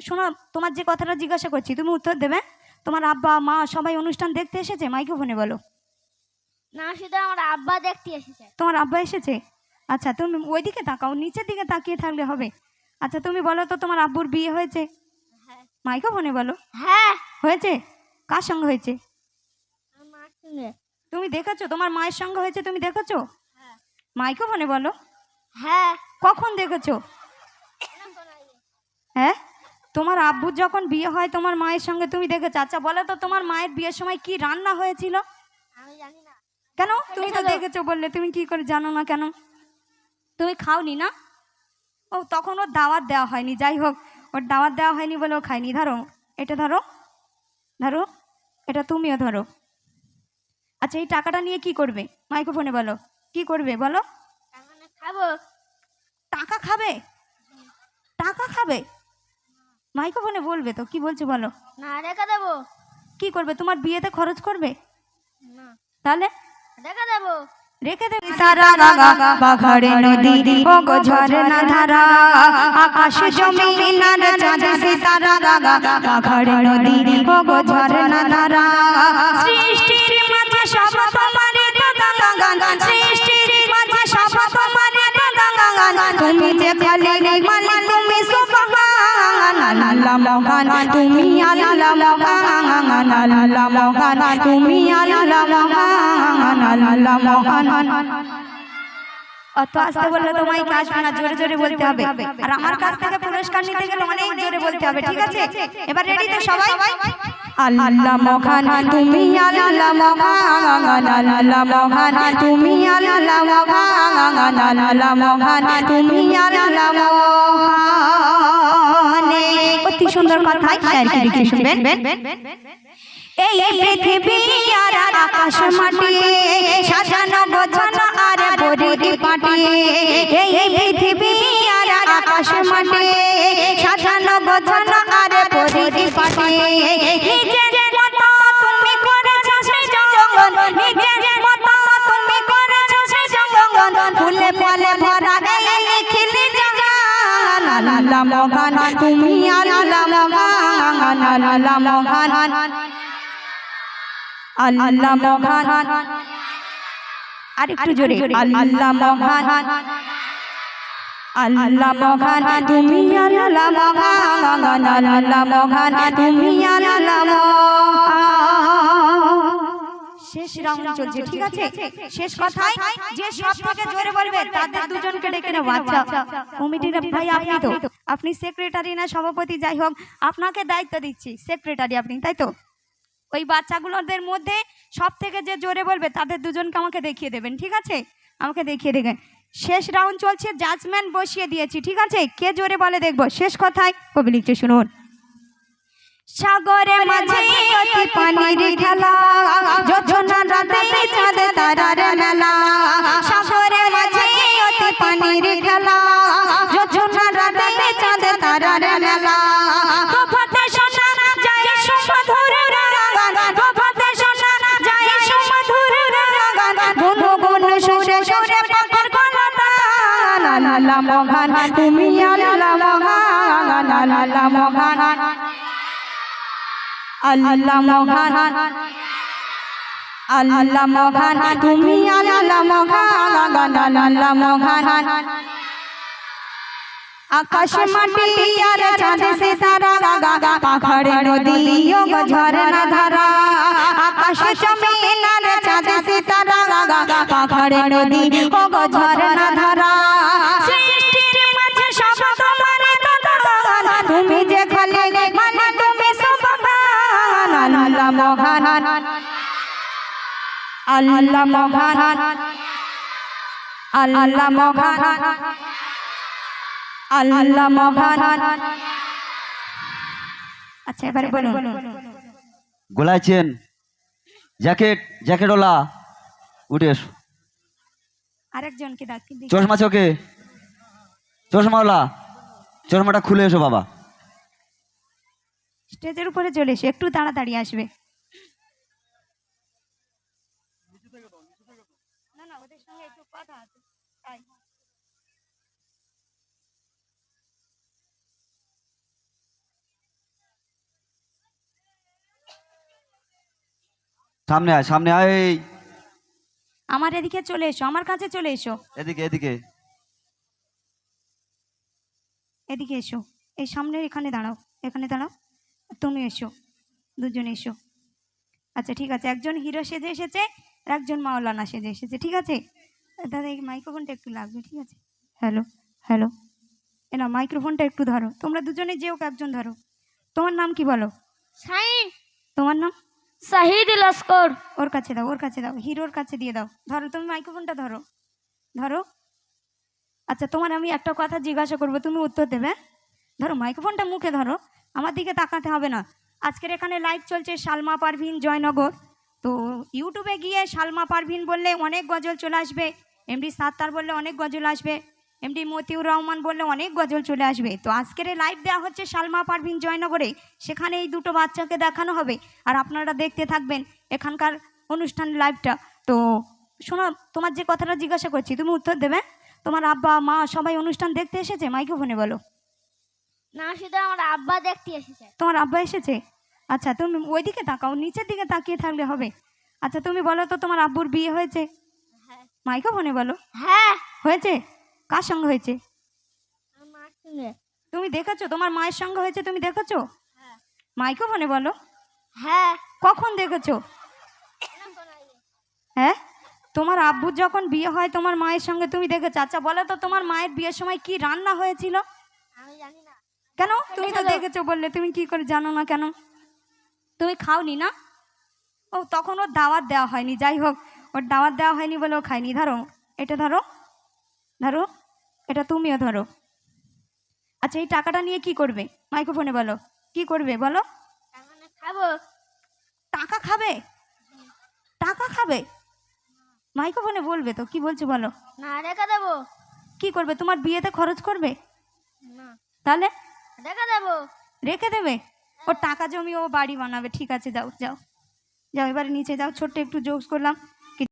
শোনো তোমার যে কথাটা জিজ্ঞাসা করছি তুমি উত্তর দেবে? তোমার আব্বা মা সবাই অনুষ্ঠান দেখতে এসেছে? মাইক্রোফোনে বলো। না শুধু আমার আব্বা দেখতে এসেছে। তোমার আব্বা এসেছে? আচ্ছা তুমি ওইদিকে তাকাও নিচের দিকে তাকিয়ে থাকলে হবে। আচ্ছা তুমি বলো তো তোমার আব্বুর বিয়ে হয়েছে? হ্যাঁ। মাইক্রোফোনে বলো। হ্যাঁ। হয়েছে? কার সঙ্গে হয়েছে? তুমি দেখেছ? তোমার মায়ের সঙ্গে হয়েছে তুমি দেখেছ? হ্যাঁ। মাইক্রোফোনে বলো। হ্যাঁ। কখন দেখেছ? হ্যাঁ? তোমার আব্বুর যখন বিয়ে হয় তোমার মায়ের সঙ্গে তুমি দেখেছ আচ্ছা বলো তো তোমার মায়ের বিয়ের সময় কি রান্না হয়েছিল? আমি জানি না। কেন? তুমি তো দেখেছ বললে তুমি কি করে জানো না কেন? তুমি খাওনি না? ও তখন ওর দাওয়াত দেওয়া হয়নি যাই হোক ওর দাওয়াত দেওয়া হয়নি বলে ও খায়নি। ধরো এটা ধরো ধরো এটা তুমিও ধরো। আচ্ছা এই টাকাটা নিয়ে কি করবে? মাইক্রোফোনে বলো কি করবে বলো? খাব। টাকা খাবে? টাকা খাবে? মাইক্রোফোনে বলবে তো কি বলছো বলো? না রেখে দেবো। কি করবে? তোমার বিয়েতে খরচ করবে? না। তাহলে? রেখে দেবো। রেখে দেবে। তারা গাগা পাহাড়ে নদী ও গো ঝরনা ধারা আকাশ জমিন আর চাঁদ সিতারা গাগা পাহাড়ে নদী ও গো ঝরনা ধারা। সৃষ্টির মাঝে সব তোমারে দাদা গান। সৃষ্টির মাঝে সব তোমারে দাদা গান। তুমি যে খালি আল্লাহ মহান তুমি আল্লাহ মহান আল্লাহ মহান তুমি আল্লাহ মহান আল্লাহ মহান অত আস্তে বললে তোমায় কাজ না জোরে জোরে বলতে হবে আর আমার কাছ থেকে পুরস্কার নিতে গেলে অনেক জোরে বলতে হবে ঠিক আছে এবার রেডি তো সবাই আল্লাহ মহান তুমি আল্লাহ মহান আল্লাহ মহান তুমি আল্লাহ মহান আল্লাহ মহান তুমি আল্লাহ মহান সুন্দর লিখে শুনবেন? এই পৃথিবী আর আকাশ মাটি আল্লাহ মহান। আল্লাহ মহান। আর একটু জোরে। আল্লাহ মহান। আল্লাহ মহান। তুমি আল্লাহ মহান। আল্লাহ মহান। তুমি আল্লাহ শেষ রাউন্ড চলছে ঠিক আছে? শেষ কথায় যে সব থেকে জোরে বলবে তাদের দুজনকে ডেকে নেব। আচ্ছা কমিটির ভাই আপনি তো। আপনি সেক্রেটারি না, সভাপতি, যাই হোক, আপনাকে দায়িত্ব দিচ্ছি সেক্রেটারি আপনি, তাই তো? ওই বাচ্চাগুলোদের মধ্যে সব থেকে যে জোরে বলবে, তাদের দুজনকে আমাকে দেখিয়ে দেবেন, ঠিক আছে? আমাকে দেখিয়ে দেবেন। শেষ রাউন্ড চলছে জাজমেন্ট বসিয়ে দিয়েছি, ঠিক আছে? কে জোরে বলে দেখব? শেষ কথায় কবি লিখছে, শুনুন। সাগরে মাঝে পানির খেলা যোজনা রাতে চাঁদ তারার মেলা তারার মেলা প্রভাতে শোনা যায় সুমধুর গান প্রভাতে শোনা যায় সুমধুর গান গুন গুন সুরে মহান, তুমি আল্লাহ মহান। আল্লাহ মহান। আল্লাহ মহান, তুমি আল্লাহ মহান। আল্লাহ মহান। আকাশ মাটি আর চাঁদ সে তারা গাগা পাহাড়ে নদী ও ঝরনা ধারা আকাশ জমিন আর চাঁদ সে তারা গাগা পাহাড়ে নদী ও ঝরনা ধারা সৃষ্টির মাঝে সব তোমার তুমি যে খালি মানে তুমি সুবহান আল্লাহ মহান। আল্লাহ মহান। আল্লাহ মহান। আল্লাহ মহান। আচ্ছা এবারে বলুন। গলায় চেন জ্যাকেট জ্যাকেটওয়ালা। উঠে এসো। আরেকজনকে ডাকি চশমা চোখে চশমাওয়ালা। চশমাটা খুলে এসো বাবা। স্টেজের উপরে চলে এসো একটু তাড়াতাড়ি আসবে। না না ওদের সঙ্গে একটু কথা আছে। তাই। সামনে আয় সামনে আয় আমার এদিকে চলে এসো আমার কাছে চলে এসো। এদিকে এদিকে। এদিকে এসো এই সামনে এখানে দাঁড়াও এখানে দাঁড়াও তুমি এসো দুজন এসো। আচ্ছা ঠিক আছে একজন হিরো সেজে এসেছে আর একজন মাওলানা সেজে এসেছে ঠিক আছে? দাদা এই মাইক্রোফোনটা একটু লাগবে ঠিক আছে? Hello hello. এ না মাইক্রোফোনটা একটু ধরো তোমরা দুজনে যেও একজন ধরো। তোমার নাম কি বলো? সাইন। তোমার নাম? শাহিদ লস্কর ওর কাছে দাও, ওর কাছে দাও, হিরোর কাছে দিয়ে দাও। ধরো, তুমি মাইক্রোফোনটা ধরো। ধরো। আচ্ছা তোমার আমি একটা কথা জিজ্ঞাসা করব, তুমি উত্তর দেবে হ্যাঁ? ধরো, মাইক্রোফোনটা মুখে ধরো। আমার দিকে তাকাতে হবে না। আজকের এখানে লাইভ চলছে সালমা পারভিন, জয়নগর। তো ইউটিউবে গিয়ে সালমা পারভিন বললে অনেক গজল চলে আসবে। এমডি সাত্তার বললে অনেক গজল আসবে। এমডি মতিউর রহমান বললে অনেক গজল চলে আসবে। তো আজকের লাইভ দেওয়া হচ্ছে সালমা পারভিন জয়নগরে। সেখানে এই দুটো বাচ্চাকে দেখানো হবে। আর আপনারা দেখতে থাকবেন এখানকার অনুষ্ঠান লাইভটা তো শোনো তোমার যে কথাটা জিজ্ঞাসা করছি তুমি উত্তর দেবে? তোমার আব্বা মা সবাই অনুষ্ঠান দেখতে এসেছে? মাইক্রোফোনে বলো। না শুধু আমার আব্বা দেখতে এসেছে। তোমার আব্বা এসেছে? আচ্ছা তুমি ওইদিকে তাকাও নিচের দিকে তাকিয়ে থাকলে হবে। আচ্ছা তুমি বলো তো তোমার আব্বুর বিয়ে হয়েছে? হ্যাঁ। মাইক্রোফোনে বলো। হ্যাঁ। হয়েছে? কার সঙ্গে হয়েছে? তুমি দেখেছ? তোমার মায়ের সঙ্গে হয়েছে তুমি দেখেছ? হ্যাঁ। মাইক্রোফোনে বলো। হ্যাঁ। কখন দেখেছ? হ্যাঁ? তোমার আব্বুর যখন বিয়ে হয় তোমার মায়ের সঙ্গে তুমি দেখেছ? আচ্ছা বলো তো তোমার মায়ের বিয়ের সময় কি রান্না হয়েছিল? আমি জানি না। কেন? তুমি তো দেখেছ বললে তুমি কি করে জানো না কেন? তুমি খাওনি না? ও তখন ওর দাওয়াত দেওয়া হয়নি। যাই হোক ওর দাওয়াত দেওয়া হয়নি বলে ও খায়নি। ধরো এটা ধরো। ধরো এটা তুমিও ধরো। আচ্ছা এই টাকাটা নিয়ে কি করবে? মাইক্রোফোনে বলো। কি করবে বলো? খাব। টাকা খাবে? টাকা খাবে? মাইক্রোফোনে বলবে তো কি বলছো বলো। না রেখে দেবো। কি করবে? তোমার বিয়েতে খরচ করবে? না। তাহলে? রেখে দেবো। রেখে দেবে? ওর টাকা জমি ও বাড়ি বানাবে। ঠিক আছে যাও যাও। যাও এবারে নিচে যাও। ছোট্ট একটু জোকস করলাম।